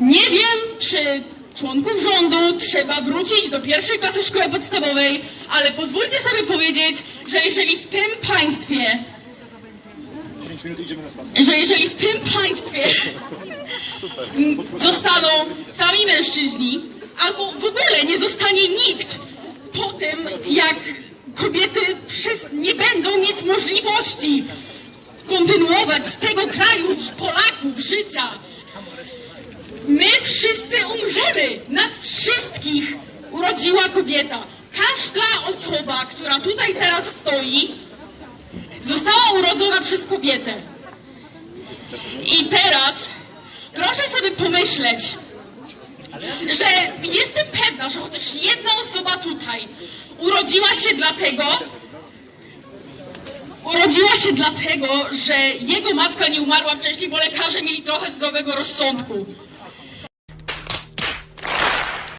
Nie wiem, czy członków rządu trzeba wrócić do pierwszej klasy szkoły podstawowej, ale pozwólcie sobie powiedzieć, że jeżeli w tym państwie, 5 minut idziemy na spacer. że jeżeli w tym państwie zostaną sami mężczyźni, albo w ogóle nie zostanie nikt po tym, jak kobiety przez nie będą mieć możliwości kontynuować tego kraju, Polaków, życia, My wszyscy umrzemy! Nas wszystkich urodziła kobieta. Każda osoba, która tutaj teraz stoi, została urodzona przez kobietę. I teraz proszę sobie pomyśleć, że jestem pewna, że chociaż jedna osoba tutaj urodziła się dlatego, urodziła się dlatego, że jego matka nie umarła wcześniej, bo lekarze mieli trochę zdrowego rozsądku.